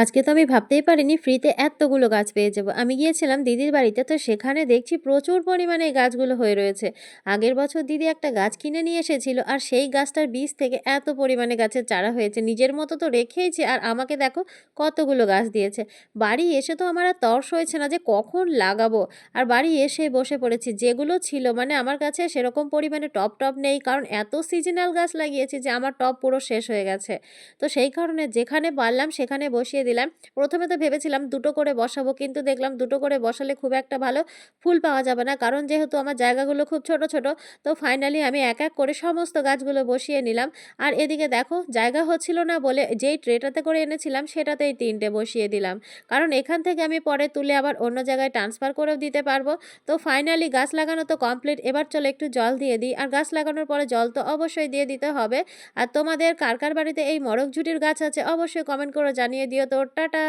আজকে তো আমি ভাবতেই পারিনি ফ্রিতে এতগুলো গাছ পেয়ে যাব আমি গিয়েছিলাম দিদির বাড়িতে, তো সেখানে দেখছি প্রচুর পরিমাণে গাছগুলো হয়ে রয়েছে। আগের বছর দিদি একটা গাছ কিনে নিয়ে এসেছিল আর সেই গাছটার বীজ থেকে এত পরিমাণে গাছের চারা হয়েছে। নিজের মতো তো রেখেইছে আর আমাকে দেখো কতগুলো গাছ দিয়েছে। বাড়ি এসে তো আমার আর তর্স হয়েছে না যে কখন লাগাবো। আর বাড়ি এসে বসে পড়েছি। যেগুলো ছিল মানে আমার কাছে সেরকম পরিমাণে টপ টপ নেই কারণ এত সিজনাল গাছ লাগিয়েছি যে আমার টব পুরো শেষ হয়ে গেছে। তো সেই কারণে যেখানে পারলাম সেখানে বসিয়ে দিলাম। প্রথমে তো ভেবেছিলাম দুটো করে বসাবো, কিন্তু দেখলাম দুটো করে বসালে খুব একটা ভালো ফুল পাওয়া যাবে না। কারণ যেহেতু আমার জায়গাগুলো খুব ছোট ছোট, তো ফাইনালি আমি এক এক করে সমস্ত গাছগুলো বসিয়ে নিলাম। আর এদিকে দেখো, জায়গা হচ্ছিল না বলে যেই ট্রেটাতে করে এনেছিলাম, সেটাতেই তিনটে বসিয়ে দিলাম। কারণ এখান থেকে আমি পরে তুলে আবার অন্য জায়গায় ট্রান্সফার করেও দিতে পারব। তো ফাইনালি গাছ লাগানো তো কমপ্লিট এবার চলো একটু জল দিয়ে দিই। আর গাছ লাগানোর পরে জল তো অবশ্যই দিয়ে দিতে হবে। আর তোমাদের কার কার বাড়িতে এই মরক ঝুটির গাছ আছে, অবশ্যই কমেন্ট করে জানিয়ে দিও। তো টাটা